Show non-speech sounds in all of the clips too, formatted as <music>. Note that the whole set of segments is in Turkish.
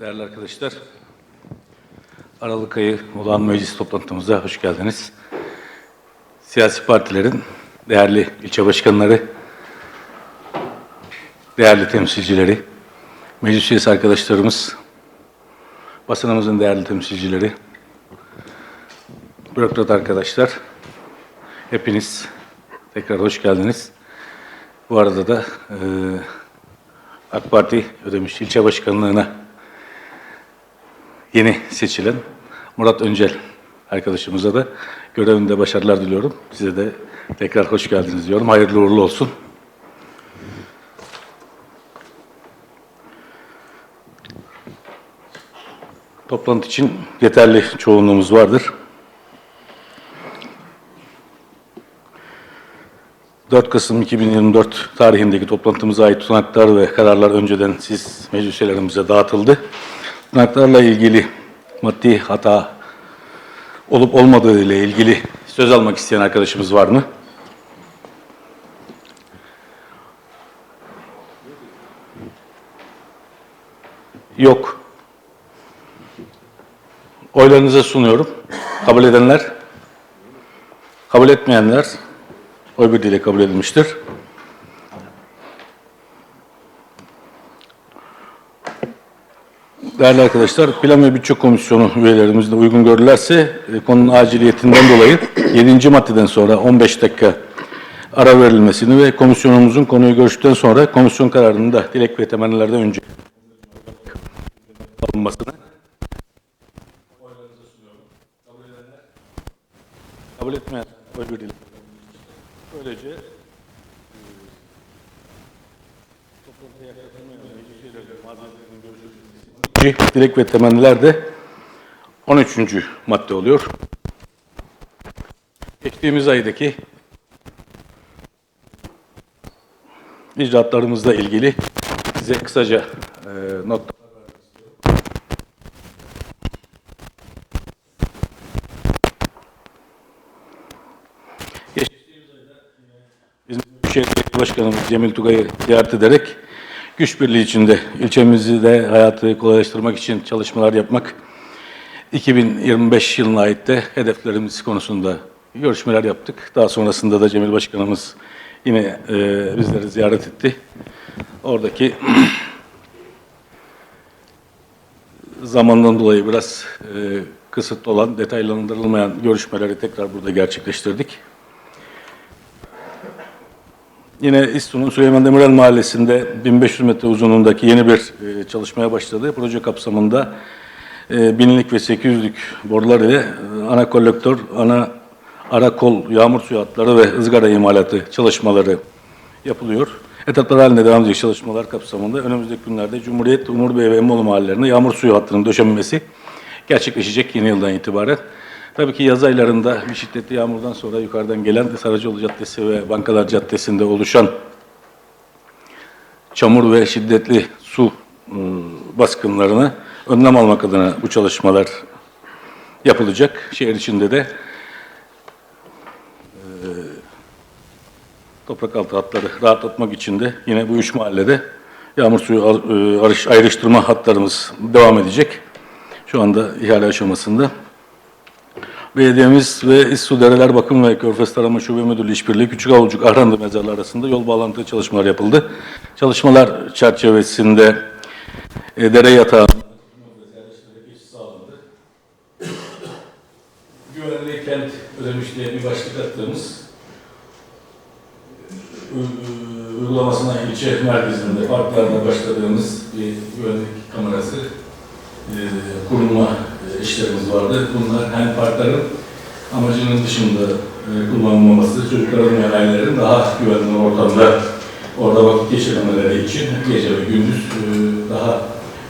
Değerli arkadaşlar, Aralık ayı olan meclis toplantımıza hoş geldiniz. Siyasi partilerin değerli ilçe başkanları, değerli temsilcileri, meclis üyesi arkadaşlarımız, basınımızın değerli temsilcileri, bürokrat arkadaşlar, hepiniz tekrar hoş geldiniz. Bu arada da e, AK Parti Ödemiş ilçe başkanlığına yeni seçilen Murat Öncel arkadaşımıza da görevinde başarılar diliyorum. Size de tekrar hoş geldiniz diyorum. Hayırlı uğurlu olsun. Toplantı için yeterli çoğunluğumuz vardır. 4 Kasım 2024 tarihindeki toplantımıza ait tutanaklar ve kararlar önceden siz meclis üyelerimize dağıtıldı. Tutanaklarla ilgili maddi hata olup olmadığı ile ilgili söz almak isteyen arkadaşımız var mı? Yok. Oylarınıza sunuyorum. Kabul edenler, kabul etmeyenler oy birliğiyle kabul edilmiştir. Değerli arkadaşlar, Plan ve Bütçe Komisyonu üyelerimiz de uygun görürlerse e, konunun aciliyetinden dolayı 7. maddeden sonra 15 dakika ara verilmesini ve komisyonumuzun konuyu görüştükten sonra komisyon kararında dilek ve temennilerden önce alınmasını kabul etmeyen oy birliğiyle Böylece e, toplantıya katılmayan meclis üyelerinin mazeretlerinin görüşülmesi dilek ve temenniler de 13. madde oluyor. Geçtiğimiz aydaki icraatlarımızla ilgili size kısaca e, not Bizim Büyükşehir Belediye Başkanımız Cemil Tugay'ı ziyaret ederek güç birliği içinde ilçemizi de hayatı kolaylaştırmak için çalışmalar yapmak 2025 yılına ait de hedeflerimiz konusunda görüşmeler yaptık. Daha sonrasında da Cemil Başkanımız yine e, bizleri ziyaret etti. Oradaki <clears throat> zamandan dolayı biraz e, kısıtlı olan, detaylandırılmayan görüşmeleri tekrar burada gerçekleştirdik. Yine İSTU'nun Süleyman Demirel Mahallesi'nde 1500 metre uzunluğundaki yeni bir e, çalışmaya başladığı proje kapsamında e, binlik ve 800'lük borular ile e, ana kolektör, ana ara kol, yağmur suyu hatları ve ızgara imalatı çalışmaları yapılıyor. Etaplar halinde devam edecek çalışmalar kapsamında önümüzdeki günlerde Cumhuriyet, Umur Bey ve Emmoğlu mahallelerinde yağmur suyu hattının döşenmesi gerçekleşecek yeni yıldan itibaren. Tabii ki yaz aylarında bir şiddetli yağmurdan sonra yukarıdan gelen Sarıcıoğlu Caddesi ve Bankalar Caddesi'nde oluşan çamur ve şiddetli su ıı, baskınlarını önlem almak adına bu çalışmalar yapılacak. Şehir içinde de ıı, toprak altı hatları rahatlatmak için de yine bu üç mahallede yağmur suyu ıı, ayrıştırma hatlarımız devam edecek. Şu anda ihale aşamasında. Belediyemiz ve İSSU Dereler Bakım ve Körfez Tarama Şube Müdürlüğü İşbirliği Küçük Avcık Arhanlı mezarları arasında yol bağlantı çalışmalar yapıldı. Çalışmalar çerçevesinde e, dere yatağı Güvenli kent ödemiş diye bir başlık attığımız u- uygulamasına ilçe merkezinde parklarda başladığımız bir güvenlik kamerası e, kurulma e, işlerimiz vardı. Bunlar hem parkların amacının dışında e, kullanılmaması, çocukların ve ailelerin daha güvenli ortamda orada vakit geçirmeleri için gece ve gündüz e, daha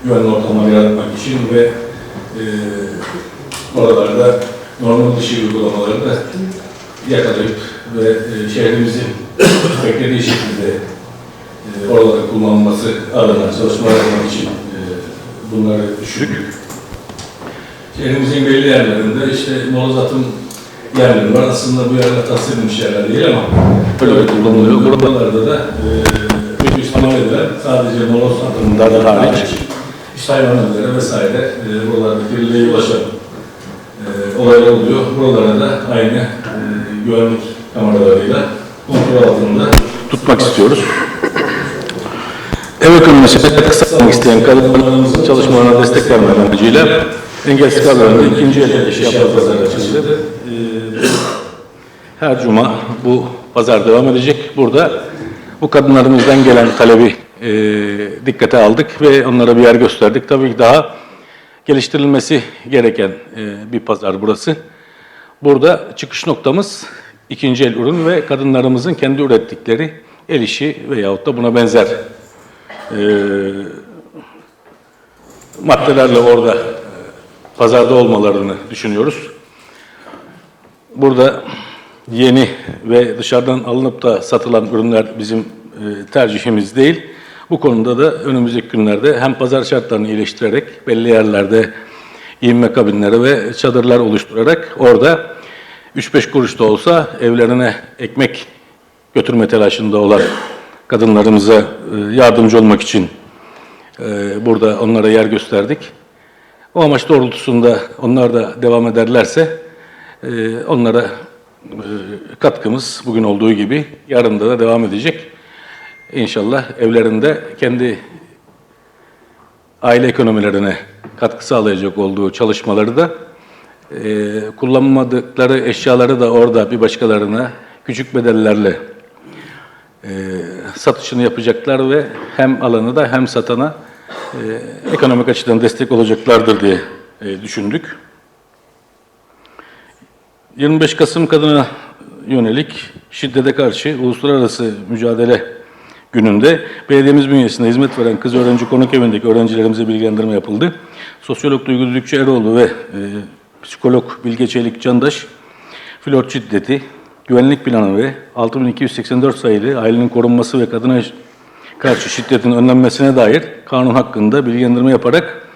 güvenli ortamlar yaratmak için ve e, oralarda normal dışı uygulamaları da yakalayıp ve e, şehrimizin <coughs> beklediği şekilde e, oraların kullanılması adına çalışmalar yapmak için e, bunları düşündük. Şehrimizin belli yerlerinde işte moloz atım yerleri var. Aslında bu yerler tahsil edilmiş yerler değil ama böyle kullanılıyor. Buralarda da e, istimal edilen sadece moloz atımından hariç işte hayvanları vesaire e, buralardaki birliğe ulaşan e, olaylar oluyor. Buralara da aynı e, güvenlik kameralarıyla kontrol altında tutmak istiyoruz. Ev ekonomisi kısaltmak isteyen kadınlarımızın çalışmalarına destek vermek amacıyla engelsiz kadınların ikinci el eşya pazarı açıldı. Ee, Her cuma bu pazar devam edecek. Burada bu kadınlarımızdan gelen talebi e, dikkate aldık ve onlara bir yer gösterdik. Tabii ki daha geliştirilmesi gereken e, bir pazar burası. Burada çıkış noktamız ikinci el ürün ve kadınlarımızın kendi ürettikleri el işi veyahut da buna benzer e, maddelerle orada e, pazarda olmalarını düşünüyoruz. Burada yeni ve dışarıdan alınıp da satılan ürünler bizim e, tercihimiz değil. Bu konuda da önümüzdeki günlerde hem pazar şartlarını iyileştirerek belli yerlerde giyinme kabinleri ve çadırlar oluşturarak orada 3-5 kuruş da olsa evlerine ekmek götürme telaşında olan kadınlarımıza e, yardımcı olmak için e, burada onlara yer gösterdik. O amaç doğrultusunda onlar da devam ederlerse e, onlara e, katkımız bugün olduğu gibi yarın da devam edecek. İnşallah evlerinde kendi aile ekonomilerine katkı sağlayacak olduğu çalışmaları da e, kullanmadıkları eşyaları da orada bir başkalarına küçük bedellerle e, satışını yapacaklar ve hem alanı da hem satana e, ekonomik açıdan destek olacaklardır diye e, düşündük. 25 Kasım kadına yönelik şiddete karşı uluslararası mücadele gününde belediyemiz bünyesinde hizmet veren kız öğrenci konuk evindeki öğrencilerimize bilgilendirme yapıldı. Sosyolog Duygu Düdükçü Eroğlu ve e, psikolog Bilge Çelik Candaş flört şiddeti, güvenlik planı ve 6284 sayılı ailenin korunması ve kadına karşı şiddetin önlenmesine dair kanun hakkında bilgilendirme yaparak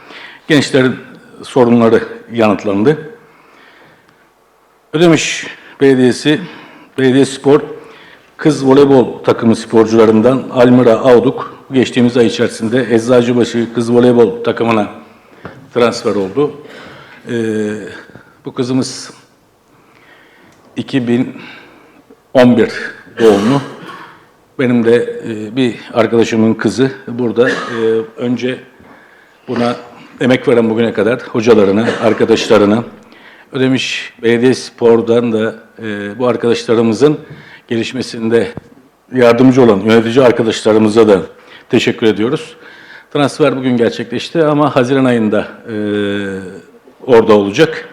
gençlerin sorunları yanıtlandı. Ödemiş Belediyesi, Belediye Spor Kız voleybol takımı sporcularından Almira Avduk geçtiğimiz ay içerisinde Eczacıbaşı Kız Voleybol takımına transfer oldu. Ee, bu kızımız 2011 doğumlu. Benim de e, bir arkadaşımın kızı burada. E, önce buna emek veren bugüne kadar hocalarına, arkadaşlarına, Ödemiş Belediye Spor'dan da e, bu arkadaşlarımızın gelişmesinde yardımcı olan yönetici arkadaşlarımıza da teşekkür ediyoruz. Transfer bugün gerçekleşti ama Haziran ayında orada olacak.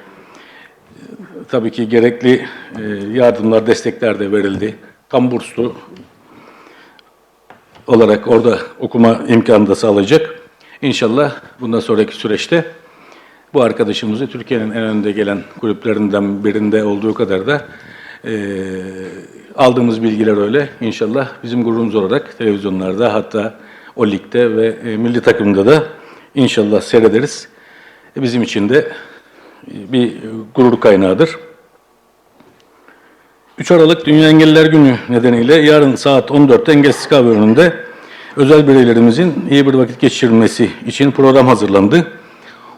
Tabii ki gerekli yardımlar, destekler de verildi. Tam burslu olarak orada okuma imkanı da sağlayacak. İnşallah bundan sonraki süreçte bu arkadaşımızı Türkiye'nin en önde gelen kulüplerinden birinde olduğu kadar da e, aldığımız bilgiler öyle. İnşallah bizim gururumuz olarak televizyonlarda hatta o ligde ve e, milli takımda da inşallah seyrederiz. E, bizim için de bir gurur kaynağıdır. 3 Aralık Dünya Engelliler Günü nedeniyle yarın saat 14'te Engelsiz Kahve önünde özel bireylerimizin iyi bir vakit geçirmesi için program hazırlandı.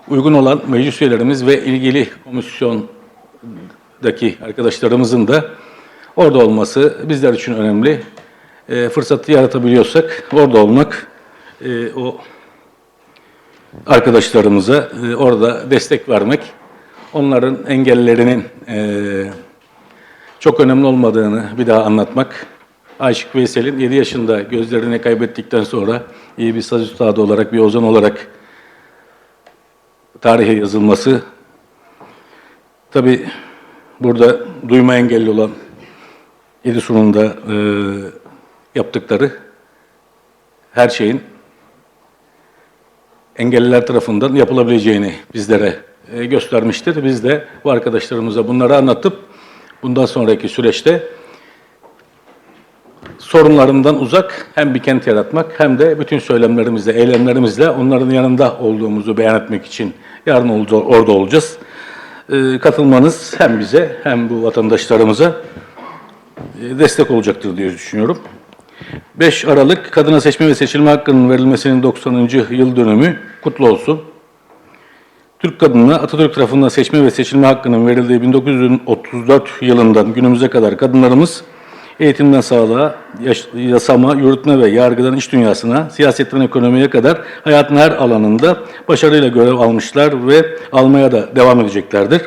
Uygun olan meclis üyelerimiz ve ilgili komisyondaki arkadaşlarımızın da orada olması bizler için önemli. E, fırsatı yaratabiliyorsak orada olmak, e, o arkadaşlarımıza e, orada destek vermek, onların engellerinin e, çok önemli olmadığını bir daha anlatmak. Aşık Veysel'in 7 yaşında gözlerini kaybettikten sonra iyi bir saz üstadı olarak, bir ozan olarak tarihe yazılması. Tabi burada duyma engelli olan Edison'un da e, yaptıkları her şeyin engelliler tarafından yapılabileceğini bizlere e, göstermiştir. Biz de bu arkadaşlarımıza bunları anlatıp bundan sonraki süreçte sorunlarından uzak hem bir kent yaratmak hem de bütün söylemlerimizle, eylemlerimizle onların yanında olduğumuzu beyan etmek için yarın orada olacağız. Ee, katılmanız hem bize hem bu vatandaşlarımıza e, destek olacaktır diye düşünüyorum. 5 Aralık Kadına Seçme ve Seçilme Hakkı'nın verilmesinin 90. yıl dönümü kutlu olsun. Türk kadınına Atatürk tarafından seçme ve seçilme hakkının verildiği 1934 yılından günümüze kadar kadınlarımız eğitimden sağlığa, yasama, yürütme ve yargıdan iş dünyasına, siyasetten ekonomiye kadar hayatın her alanında başarıyla görev almışlar ve almaya da devam edeceklerdir.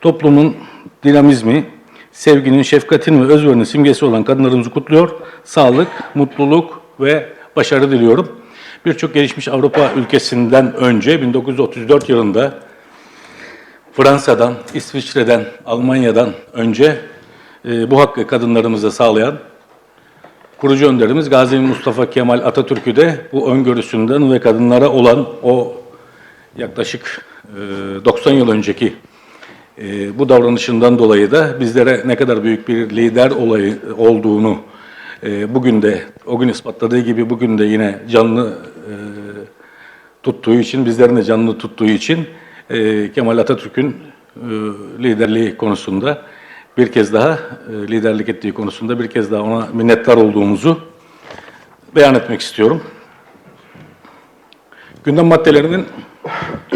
Toplumun dinamizmi, sevginin, şefkatin ve özverinin simgesi olan kadınlarımızı kutluyor. Sağlık, mutluluk ve başarı diliyorum. Birçok gelişmiş Avrupa ülkesinden önce 1934 yılında Fransa'dan, İsviçre'den, Almanya'dan önce e, bu hakkı kadınlarımıza sağlayan kurucu önderimiz Gazi Mustafa Kemal Atatürk'ü de bu öngörüsünden ve kadınlara olan o yaklaşık e, 90 yıl önceki e, bu davranışından dolayı da bizlere ne kadar büyük bir lider olayı olduğunu e, bugün de o gün ispatladığı gibi bugün de yine canlı tuttuğu için, bizlerin de canlı tuttuğu için e, Kemal Atatürk'ün e, liderliği konusunda bir kez daha e, liderlik ettiği konusunda bir kez daha ona minnettar olduğumuzu beyan etmek istiyorum. Gündem maddelerinin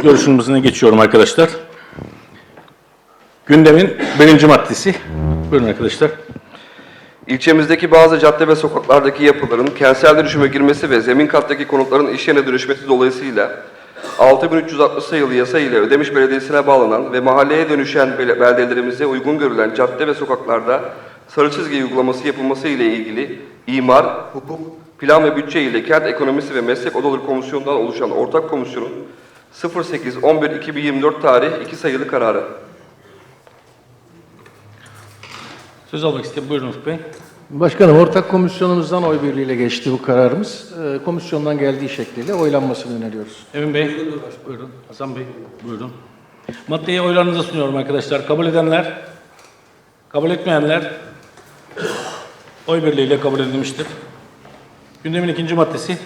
görüşümüzüne geçiyorum arkadaşlar. Gündemin birinci maddesi. Buyurun arkadaşlar. İlçemizdeki bazı cadde ve sokaklardaki yapıların kentsel dönüşüme girmesi ve zemin kattaki konutların iş yerine dönüşmesi dolayısıyla 6360 sayılı yasa ile Ödemiş Belediyesi'ne bağlanan ve mahalleye dönüşen bel- beldelerimize uygun görülen cadde ve sokaklarda sarı çizgi uygulaması yapılması ile ilgili imar, hukuk, plan ve bütçe ile kent ekonomisi ve meslek odaları komisyonundan oluşan ortak komisyonun 08-11-2024 tarih 2 sayılı kararı. Söz almak isteyen buyurun Ufuk Bey. Başkanım, ortak komisyonumuzdan oy birliğiyle geçti bu kararımız. Ee, Komisyondan geldiği şekliyle oylanmasını öneriyoruz. Emin Bey. Buyurun. Hasan Bey. Buyurun. Maddeyi oylarınıza sunuyorum arkadaşlar. Kabul edenler, kabul etmeyenler oy birliğiyle kabul edilmiştir. Gündemin ikinci maddesi.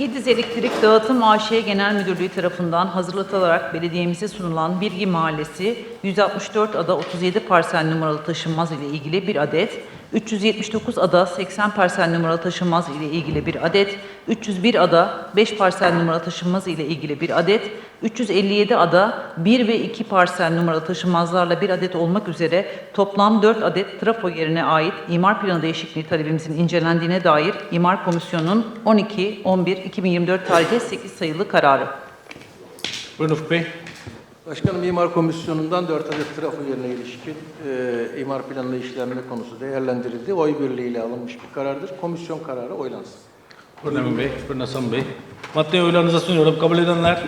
Gediz Elektrik Dağıtım AŞ Genel Müdürlüğü tarafından hazırlatılarak belediyemize sunulan Birgi Mahallesi 164 ada 37 parsel numaralı taşınmaz ile ilgili bir adet, 379 ada 80 parsel numaralı taşınmaz ile ilgili bir adet, 301 ada 5 parsel numaralı taşınmaz ile ilgili bir adet, 357 ada 1 ve 2 parsel numaralı taşınmazlarla bir adet olmak üzere toplam 4 adet trafo yerine ait imar planı değişikliği talebimizin incelendiğine dair İmar Komisyonu'nun 12-11-2024 tarihli 8 sayılı kararı. Buyurun Ufuk Bey. Başkanım, İmar Komisyonu'ndan 4 adet trafo yerine ilişkin e, imar planlı işlenme konusu değerlendirildi. Oy birliğiyle alınmış bir karardır. Komisyon kararı oylansın. Buyurun Emin Bey. Buyurun Hasan Bey. Maddeyi oylarınıza sunuyorum. Kabul edenler,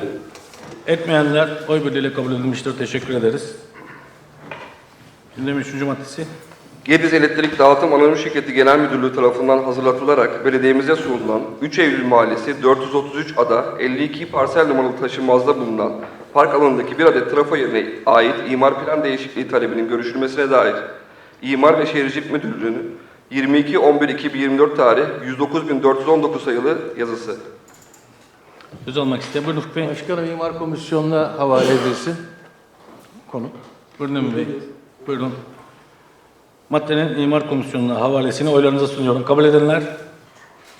etmeyenler oy birliğiyle kabul edilmiştir. Teşekkür ederiz. Gündemin üçüncü maddesi. Gediz Elektrik Dağıtım Anonim Şirketi Genel Müdürlüğü tarafından hazırlatılarak belediyemize sunulan 3 Eylül Mahallesi 433 ada 52 parsel numaralı taşınmazda bulunan park alanındaki bir adet trafo yerine ait imar plan değişikliği talebinin görüşülmesine dair İmar ve Şehircilik Müdürlüğü'nün 22.11.2024 tarih 109.419 sayılı yazısı. Söz almak isteyen buyurun Ufuk Bey. Başkanım, İmar Komisyonu'na havale edilsin konu. Buyurun Emin Bey. Buyurun. Maddenin imar komisyonuna havalesini oylarınıza sunuyorum. Kabul edenler,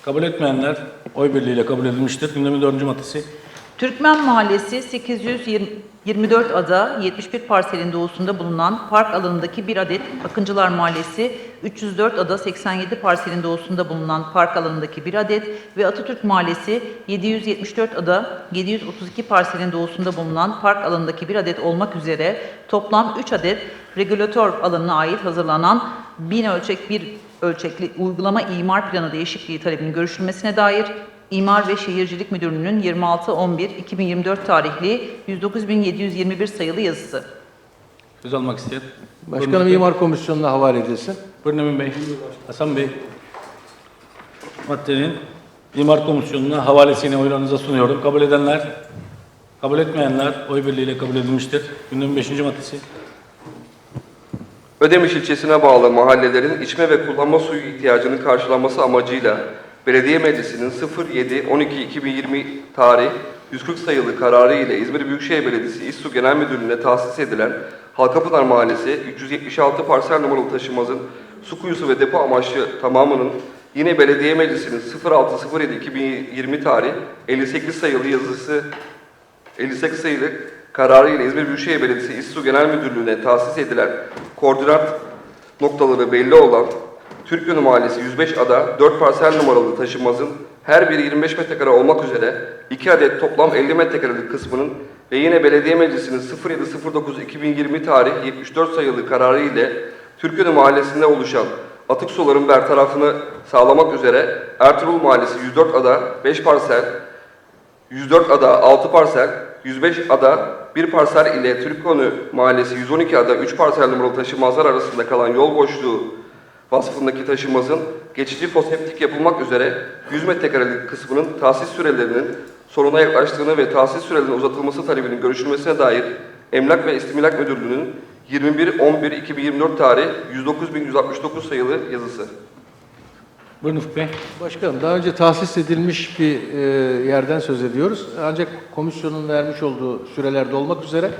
kabul etmeyenler oy birliğiyle kabul edilmiştir. Gündemin dördüncü maddesi. Türkmen Mahallesi 824 ada 71 parselin doğusunda bulunan park alanındaki bir adet Akıncılar Mahallesi 304 ada 87 parselin doğusunda bulunan park alanındaki bir adet ve Atatürk Mahallesi 774 ada 732 parselin doğusunda bulunan park alanındaki bir adet olmak üzere toplam 3 adet regülatör alanına ait hazırlanan bin ölçek bir ölçekli uygulama imar planı değişikliği talebinin görüşülmesine dair İmar ve Şehircilik Müdürlüğü'nün 26.11.2024 tarihli 109.721 sayılı yazısı. Söz almak isteyen. Buyurun Başkanım, Bey. İmar Komisyonu'na havale edilsin. Buyurun Emin Bey. Hasan Bey. Maddenin imar komisyonuna havalesini oylarınıza sunuyorum. Kabul edenler, kabul etmeyenler oy birliğiyle kabul edilmiştir. Gündemin beşinci maddesi. Ödemiş ilçesine bağlı mahallelerin içme ve kullanma suyu ihtiyacının karşılanması amacıyla Belediye Meclisi'nin 07-12-2020 tarih 140 sayılı kararı ile İzmir Büyükşehir Belediyesi İSSU Genel Müdürlüğü'ne tahsis edilen Halkapınar Mahallesi 376 parsel numaralı taşımazın su kuyusu ve depo amaçlı tamamının Yine Belediye Meclisi'nin 06.07.2020 tarih 58 sayılı yazısı 58 sayılı kararı ile İzmir Büyükşehir Belediyesi İSSU Genel Müdürlüğü'ne tahsis edilen koordinat noktaları belli olan Türk Yönü Mahallesi 105 ada 4 parsel numaralı taşınmazın her biri 25 metrekare olmak üzere 2 adet toplam 50 metrekarelik kısmının ve yine Belediye Meclisi'nin 07.09.2020 tarih 74 sayılı kararı ile Türk Yönü Mahallesi'nde oluşan atık suların bertarafını sağlamak üzere Ertuğrul Mahallesi 104 ada 5 parsel 104 ada 6 parsel, 105 ada 1 parsel ile Türkonu Mahallesi 112 ada 3 parsel numaralı taşınmazlar arasında kalan yol boşluğu vasfındaki taşınmazın geçici foseptik yapılmak üzere 100 metrekarelik kısmının tahsis sürelerinin sonuna yaklaştığını ve tahsis sürelerinin uzatılması talebinin görüşülmesine dair Emlak ve İstimlak Müdürlüğü'nün 21.11.2024 tarih 109.169 sayılı yazısı. Buyurun Ufuk Bey. Başkanım daha önce tahsis edilmiş bir e, yerden söz ediyoruz. Ancak komisyonun vermiş olduğu sürelerde olmak üzere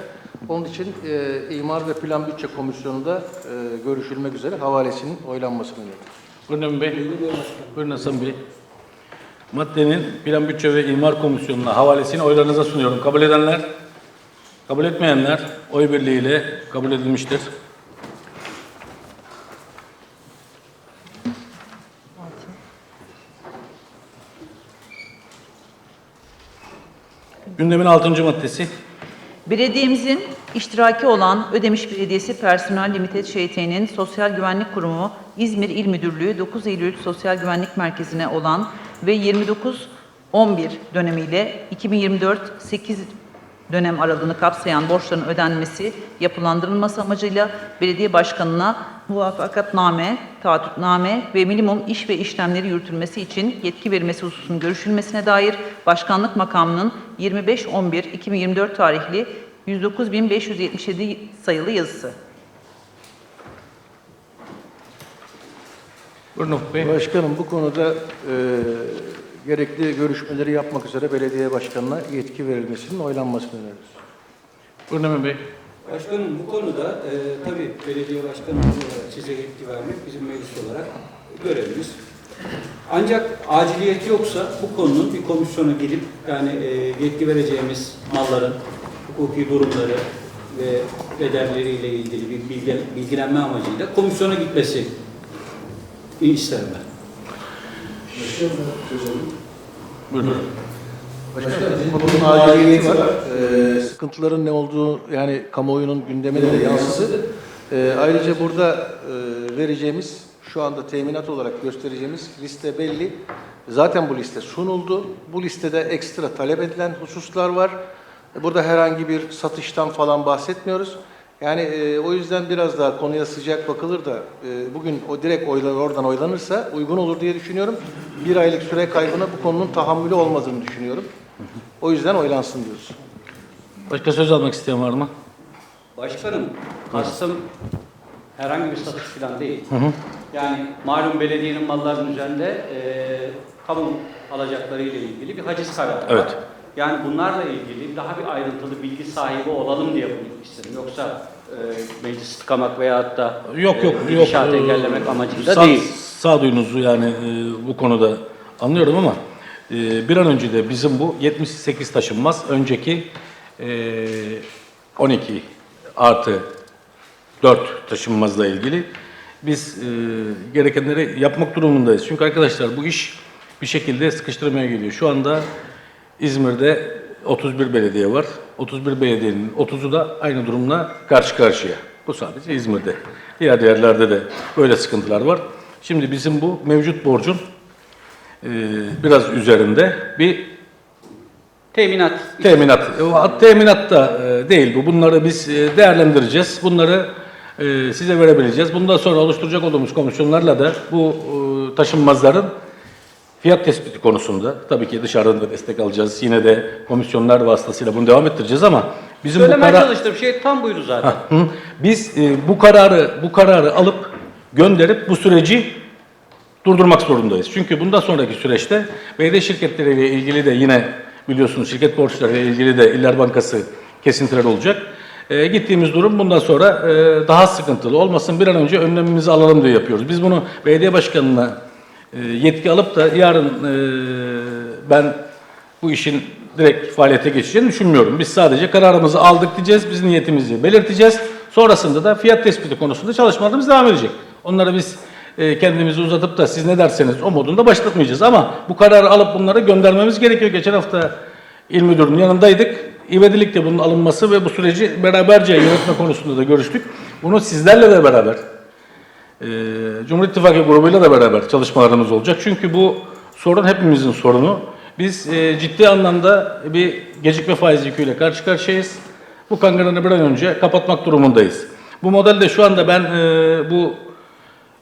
onun için e, İmar ve Plan Bütçe Komisyonu'nda e, görüşülmek üzere havalesinin oylanmasını öneriyorum. Buyurun Bey. Buyurun Hasan Bey. Maddenin Plan Bütçe ve İmar Komisyonu'na havalesini oylarınıza sunuyorum. Kabul edenler, kabul etmeyenler oy birliğiyle kabul edilmiştir. Gündemin 6. maddesi. Belediyemizin iştiraki olan Ödemiş Belediyesi Personel Limited ŞT'nin Sosyal Güvenlik Kurumu İzmir İl Müdürlüğü 9 Eylül Sosyal Güvenlik Merkezi'ne olan ve 29-11 dönemiyle 2024-8 dönem aralığını kapsayan borçların ödenmesi yapılandırılması amacıyla belediye başkanına muvaffakatname, taahhütname ve minimum iş ve işlemleri yürütülmesi için yetki verilmesi hususunun görüşülmesine dair başkanlık makamının 25-11-2024 tarihli 109.577 sayılı yazısı. Buyurun Bey. Başkanım bu konuda e, gerekli görüşmeleri yapmak üzere belediye başkanına yetki verilmesinin oylanmasını öneriyoruz. Buyurun Bey. Başkanım bu konuda e, tabii belediye başkanı olarak size yetki vermek bizim meclis olarak görevimiz. Ancak aciliyet yoksa bu konunun bir komisyona girip yani e, yetki vereceğimiz malların hukuki durumları ve bedelleriyle ilgili bir bilgi, bilgilenme amacıyla komisyona gitmesi isterim ben. Buyurun. Başkanım, bunun aciliyeti var. Ee, sıkıntıların ne olduğu yani kamuoyunun gündemine de yansıdı. Ee, ayrıca burada e, vereceğimiz, şu anda teminat olarak göstereceğimiz liste belli. Zaten bu liste sunuldu. Bu listede ekstra talep edilen hususlar var. Burada herhangi bir satıştan falan bahsetmiyoruz. Yani e, o yüzden biraz daha konuya sıcak bakılır da e, bugün o direkt oylar oradan oylanırsa uygun olur diye düşünüyorum. Bir aylık süre kaybına bu konunun tahammülü olmadığını düşünüyorum. O yüzden oylansın diyoruz. Başka söz almak isteyen var mı? Başkanım, kastım herhangi bir satış falan değil. Yani malum belediyenin mallarının üzerinde e, kamu alacakları ile ilgili bir haciz kararı var. Evet. Yani bunlarla ilgili daha bir ayrıntılı bilgi sahibi olalım diye bunu istedim. Yoksa e, meclis tıkamak veyahut da Yok yok e, yok. inşaatı Ee, engellemek amacıyla sağ- değil. Sağduyunuzu yani e, bu konuda anlıyorum ama e, bir an önce de bizim bu 78 taşınmaz önceki e, 12 artı 4 taşınmazla ilgili biz e, gerekenleri yapmak durumundayız. Çünkü arkadaşlar bu iş bir şekilde sıkıştırmaya geliyor. Şu anda İzmir'de 31 belediye var. 31 belediyenin 30'u da aynı durumla karşı karşıya. Bu sadece İzmir'de. Diğer yerlerde de böyle sıkıntılar var. Şimdi bizim bu mevcut borcun e, biraz üzerinde bir Teminat. teminat. E, Teminat da e, değil bu. Bunları biz e, değerlendireceğiz. Bunları e, size verebileceğiz. Bundan sonra oluşturacak olduğumuz komisyonlarla da bu e, taşınmazların fiyat tespiti konusunda tabii ki dışarıdan da destek alacağız. Yine de komisyonlar vasıtasıyla bunu devam ettireceğiz ama bizim bu Söylemeye karar... çalıştığım şey tam buydu zaten. Hı. Biz e, bu kararı bu kararı alıp gönderip bu süreci durdurmak zorundayız. Çünkü bundan sonraki süreçte belediye şirketleriyle ilgili de yine biliyorsunuz şirket borçlarıyla ilgili de İller Bankası kesintiler olacak. E, gittiğimiz durum bundan sonra e, daha sıkıntılı olmasın bir an önce önlemimizi alalım diye yapıyoruz. Biz bunu belediye başkanına yetki alıp da yarın e, ben bu işin direkt faaliyete geçeceğini düşünmüyorum. Biz sadece kararımızı aldık diyeceğiz, biz niyetimizi belirteceğiz. Sonrasında da fiyat tespiti konusunda çalışmalarımız devam edecek. Onları biz e, kendimizi uzatıp da siz ne derseniz o modunda başlatmayacağız. Ama bu kararı alıp bunları göndermemiz gerekiyor. Geçen hafta il müdürünün yanındaydık. İvedilikle bunun alınması ve bu süreci beraberce yönetme konusunda da görüştük. Bunu sizlerle de beraber ee, Cumhur İttifakı grubuyla da beraber çalışmalarımız olacak. Çünkü bu sorun hepimizin sorunu. Biz e, ciddi anlamda bir gecikme faiz yüküyle karşı karşıyayız. Bu kangarını bir an önce kapatmak durumundayız. Bu modelde şu anda ben e, bu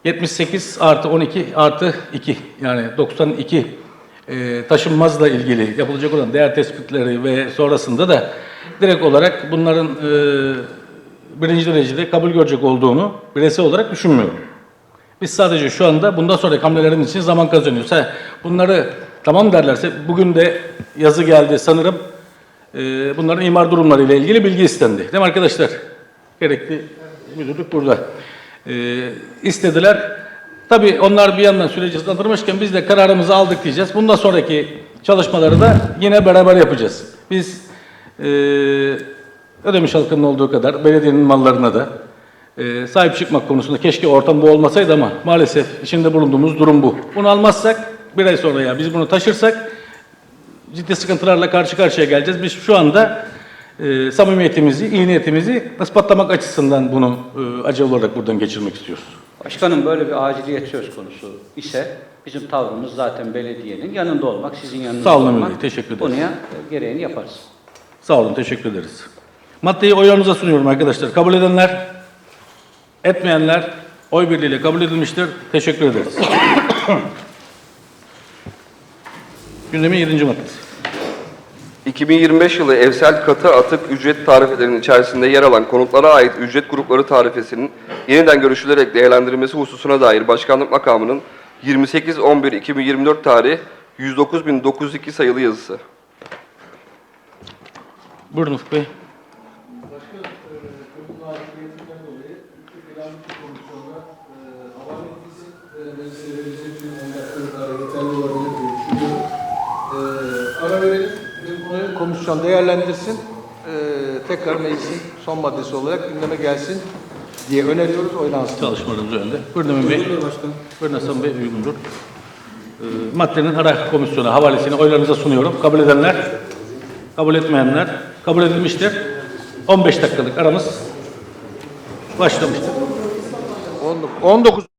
78 artı 12 artı 2 yani 92 e, taşınmazla ilgili yapılacak olan değer tespitleri ve sonrasında da direkt olarak bunların e, birinci derecede kabul görecek olduğunu bireysel olarak düşünmüyorum. Biz sadece şu anda bundan sonraki hamlelerin için zaman kazanıyoruz. Ha, bunları tamam derlerse bugün de yazı geldi sanırım e, bunların imar durumları ile ilgili bilgi istendi. Değil mi arkadaşlar? Gerekli müdürlük burada. E, istediler. Tabii onlar bir yandan süreci hızlandırmışken biz de kararımızı aldık diyeceğiz. Bundan sonraki çalışmaları da yine beraber yapacağız. Biz e, Ödemiş halkının olduğu kadar belediyenin mallarına da e, sahip çıkmak konusunda keşke ortam bu olmasaydı ama maalesef içinde bulunduğumuz durum bu. Bunu almazsak bir ay sonra ya biz bunu taşırsak ciddi sıkıntılarla karşı karşıya geleceğiz. Biz şu anda e, samimiyetimizi, iyi niyetimizi ispatlamak açısından bunu e, acı olarak buradan geçirmek istiyoruz. Başkanım böyle bir aciliyet söz konusu ise bizim tavrımız zaten belediyenin yanında olmak, sizin yanınızda Sağ olun olmak. Bey, teşekkür ederiz. Konuya gereğini yaparız. Sağ olun, teşekkür ederiz. Maddeyi oylarınıza sunuyorum arkadaşlar. Kabul edenler, etmeyenler oy birliğiyle kabul edilmiştir. Teşekkür ederiz. <coughs> Gündemin 7. maddesi. 2025 yılı evsel katı atık ücret tarifelerinin içerisinde yer alan konutlara ait ücret grupları tarifesinin yeniden görüşülerek değerlendirilmesi hususuna dair başkanlık makamının 28.11.2024 tarih 109.902 sayılı yazısı. Buyurun Ufuk Bey. Bunun aciliyetinden dolayı iki plan komisyonda havale edilsin ve meclise verilecek bir 10 dakika daha yeterli olabilir diye düşünüyorum. Ee, ara verelim ve komisyon değerlendirsin. Ee, tekrar meclisin son maddesi olarak gündeme gelsin diye öneriyoruz. Oylansın. Çalışmalarımız önünde. Buyurun Emin Bey. Buyurun Hasan Bey, uygundur. Ee, maddenin ara komisyonu havalesini oylarınıza sunuyorum. Kabul edenler, kabul etmeyenler kabul edilmiştir. 15 dakikalık aramız başlamıştır. 19